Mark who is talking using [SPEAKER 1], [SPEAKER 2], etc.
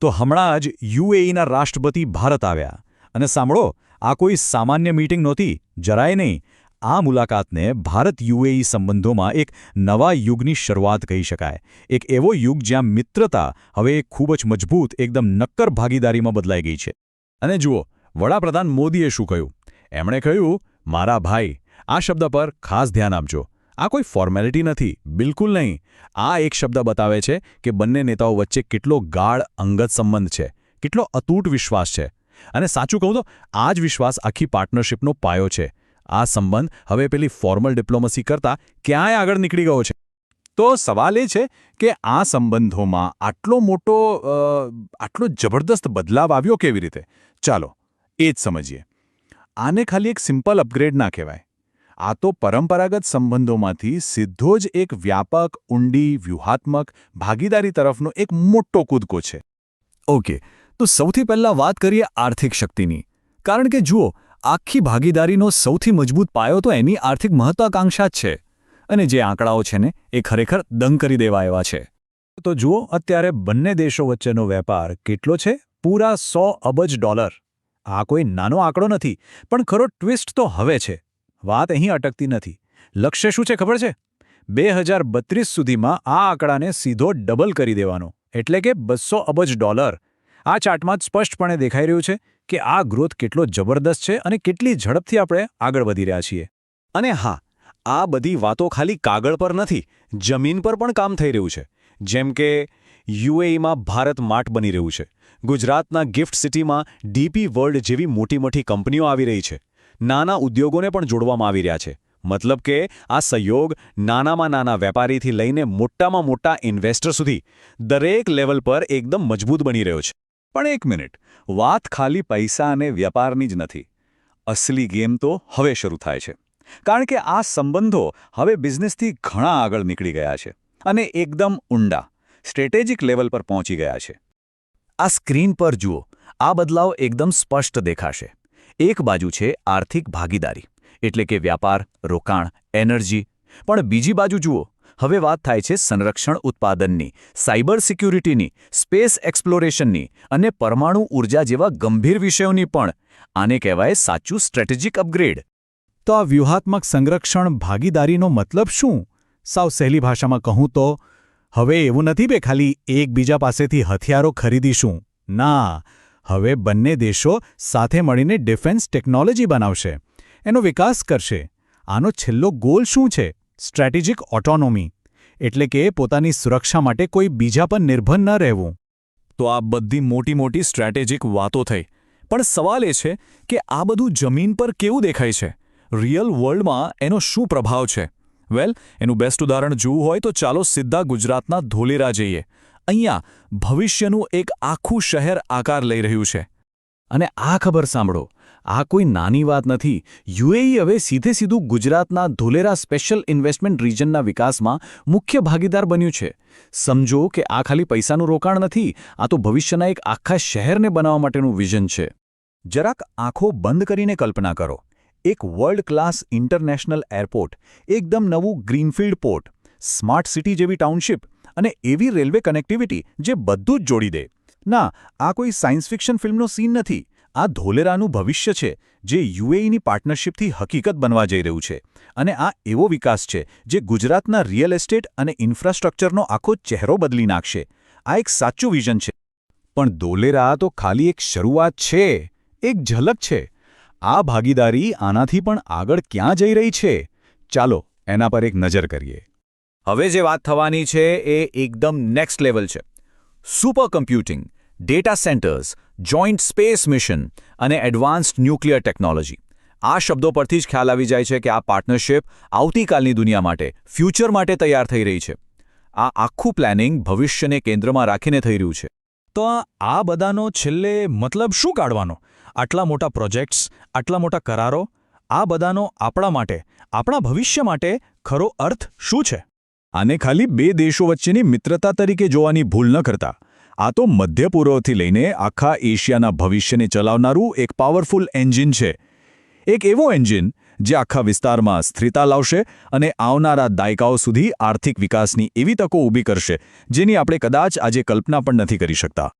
[SPEAKER 1] તો હમણાં જ યુએઈના રાષ્ટ્રપતિ ભારત આવ્યા. અને સાંભળો, આ કોઈ સામાન્ય મીટિંગ નહોતી, જરાય નહીં. આ મુલાકાતને ભારત યુએઈ સંબંધોમાં એક નવા યુગની શરૂઆત કહી શકાય. એક એવો યુગ જ્યાં મિત્રતા હવે ખૂબ જ મજબૂત, એકદમ નક્કર ભાગીદારીમાં બદલાઈ ગઈ છે. અને જુઓ, વડાપ્રધાન મોદીએ શું કહ્યું? એમણે કહ્યું, મારા ભાઈ, આ શબ્દ પર ખાસ ધ્યાન આપજો. આ કોઈ ફોર્મેલિટી નથી, બિલકુલ નહીં. આ એક શબ્દ બતાવે છે કે બંને નેતાઓ વચ્ચે કેટલો ગાઢ અંગત સંબંધ છે, કેટલો અતૂટ વિશ્વાસ છે. અને સાચું કહું તો, આ જ વિશ્વાસ આખી પાર્ટનરશિપનો પાયો છે. આ સંબંધ હવે પેલી ફોર્મલ ડિપ્લોમસી કરતાં ક્યાંય આગળ નીકળી ગયો છે. તો સવાલ એ છે કે આ સંબંધોમાં આટલો મોટો આટલો જબરદસ્ત બદલાવ આવ્યો કેવી રીતે? ચાલો, એ જ સમજીએ. આને ખાલી એક સિમ્પલ અપગ્રેડ ના કહેવાય. આ તો પરંપરાગત સંબંધોમાંથી સીધો જ એક વ્યાપક ઊંડી વ્યૂહાત્મક ભાગીદારી તરફનો એક મોટો કૂદકો છે.
[SPEAKER 2] ઓકે તો સૌથી પહેલાં વાત કરીએ આર્થિક શક્તિની. કારણ કે જુઓ આખી ભાગીદારીનો સૌથી મજબૂત પાયો તો એની આર્થિક મહત્વાકાંક્ષા જ છે. અને જે આંકડાઓ છે ને એ ખરેખર દંગ કરી દેવા એવા છે.
[SPEAKER 1] તો જુઓ અત્યારે બંને દેશો વચ્ચેનો વેપાર કેટલો છે? પૂરા સો અબજ ડોલર. આ કોઈ નાનો આંકડો નથી પણ ખરો ટ્વિસ્ટ તો હવે છે. વાત અહીં અટકતી નથી. લક્ષ્ય શું છે ખબર છે? બે હજાર બત્રીસ સુધીમાં આ આંકડાને સીધો ડબલ કરી દેવાનો. એટલે કે બસો અબજ ડોલર. આ ચાર્ટમાં સ્પષ્ટપણે દેખાઈ રહ્યું છે કે આ ગ્રોથ કેટલો જબરદસ્ત છે અને કેટલી ઝડપથી આપણે આગળ વધી રહ્યા છીએ. અને હા, આ બધી વાતો ખાલી કાગળ પર નથી, જમીન પર પણ કામ થઈ રહ્યું છે. જેમ કે, યુએઈમાં ભારત માર્ટ બની રહ્યું છે. ગુજરાતના ગિફ્ટ સિટીમાં ડીપી વર્લ્ડ જેવી મોટી મોટી કંપનીઓ આવી રહી છે. નાના ઉદ્યોગોને પણ જોડવામાં આવી રહ્યા છે. મતલબ કે આ સહયોગ નાનામાં નાના વેપારીથી લઈને મોટામાં મોટા ઇન્વેસ્ટર સુધી દરેક લેવલ પર એકદમ મજબૂત બની રહ્યો છે. પણ એક મિનિટ, વાત ખાલી પૈસા અને વ્યાપારની જ નથી. અસલી ગેમ તો હવે શરૂ થાય છે. કારણ કે આ સંબંધો હવે બિઝનેસથી ઘણા આગળ નીકળી ગયા છે અને એકદમ ઊંડા, સ્ટ્રેટેજિક લેવલ પર પહોંચી ગયા છે.
[SPEAKER 2] આ સ્ક્રીન પર જુઓ, આ બદલાવ એકદમ સ્પષ્ટ દેખાશે. એક બાજુ છે આર્થિક ભાગીદારી, એટલે કે વ્યાપાર, રોકાણ, એનર્જી. પણ બીજી બાજુ જુઓ, હવે વાત થાય છે સંરક્ષણ ઉત્પાદનની, સાયબર સિક્યુરિટીની, સ્પેસ એક્સપ્લોરેશનની અને પરમાણુ ઊર્જા જેવા ગંભીર વિષયોની પણ. આને કહેવાય સાચું સ્ટ્રેટેજિક અપગ્રેડ.
[SPEAKER 1] તો આ વ્યૂહાત્મક સંરક્ષણ ભાગીદારીનો મતલબ શું? સાવ સહેલી ભાષામાં કહું તો, હવે એવું નથી બે ખાલી એકબીજા પાસેથી હથિયારો ખરીદીશું. ના હવે બંને દેશો સાથે મળીને ડિફેન્સ ટેકનોલોજી બનાવશે. એનો વિકાસ કરશે. આનો છેલ્લો ગોલ શું છે? Strategic autonomy. એટલે કે પોતાની સુરક્ષા માટે કોઈ બીજા પર નિર્ભર ન રહેવું.
[SPEAKER 2] તો આ બધી મોટી મોટી સ્ટ્રેટેજિક વાતો થઈ. પણ સવાલ એ છે કે આ બધું જમીન પર કેવું દેખાય છે? રિયલ વર્લ્ડમાં એનો શું પ્રભાવ છે? વેલ, એનું બેસ્ટ ઉદાહરણ જોવું હોય તો ચાલો સીધા ગુજરાતના ધોલેરા જઈએ. અહીંયા ભવિષ્યનું એક આખું શહેર આકાર લઈ રહ્યું છે. અને આ ખબર સાંભળો, આ કોઈ નાની વાત નથી. યુએઈ હવે સીધે સીધું ગુજરાતના ધોલેરા સ્પેશિયલ ઇન્વેસ્ટમેન્ટ રીજનના વિકાસમાં મુખ્ય ભાગીદાર બન્યું છે. સમજો કે આ ખાલી પૈસાનું રોકાણ નથી, આ તો ભવિષ્યના એક આખા શહેરને બનાવવા માટેનું વિઝન છે.
[SPEAKER 1] જરાક આંખો બંધ કરીને કલ્પના કરો. એક વર્લ્ડ ક્લાસ ઇન્ટરનેશનલ એરપોર્ટ એકદમ નવું ગ્રીનફિલ્ડ પોર્ટ સ્માર્ટ સિટી જેવી ટાઉનશીપ અને એવી રેલવે કનેક્ટિવિટી જે બધું જ જોડી દે. ના, આ કોઈ સાયન્સ ફિક્શન ફિલ્મનો સીન નથી. આ ધોલેરાનું ભવિષ્ય છે, જે યુએઈની પાર્ટનરશિપથી હકીકત બનવા જઈ રહ્યું છે. અને આ એવો વિકાસ છે, જે ગુજરાતના રિયલ એસ્ટેટ અને ઇન્ફ્રાસ્ટ્રક્ચરનો આખો ચહેરો બદલી નાખશે. આ એક સાચું વિઝન છે. પણ ધોલેરા તો ખાલી એક શરૂઆત છે. એક ઝલક છે. આ ભાગીદારી આનાથી પણ આગળ ક્યાં જઈ રહી છે? ચાલો, એના પર એક નજર કરીએ. હવે જે વાત થવાની છે એ એકદમ નેક્સ્ટ લેવલ છે. Super computing data centers joint space mission અને એડવાન્સ્ડ ન્યુક્લિયર ટેકનોલોજી આ શબ્દો પરથી જ ખ્યાલ આવી જાય છે કે આ પાર્ટનરશિપ આવતીકાલની દુનિયા માટે ફ્યુચર માટે તૈયાર થઈ રહી છે. આ આખું પ્લાનિંગ ભવિષ્યને કેન્દ્રમાં રાખીને થઈ રહ્યું છે. તો આ બધાનો છેલ્લે મતલબ શું કાઢવાનો? આટલા મોટા પ્રોજેક્ટ્સ આટલા મોટા કરારો, આ બધાનો આપણા માટે, આપણા ભવિષ્ય માટે ખરો અર્થ શું છે? આને ખાલી બે દેશો વચ્ચેની મિત્રતા તરીકે જોવાની ભૂલ ન કરતા. આ તો મધ્ય પૂર્વથી લઈને આખા એશિયાના ભવિષ્યને ચલાવનારું એક પાવરફુલ એન્જિન છે. એક એવો એન્જિન જે આખા વિસ્તારમાં સ્થિરતા લાવશે અને આવનારા દાયકાઓ સુધી આર્થિક વિકાસની એવી તકો ઊભી કરશે, જેની આપણે કદાચ આજે કલ્પના પણ નથી કરી શકતા.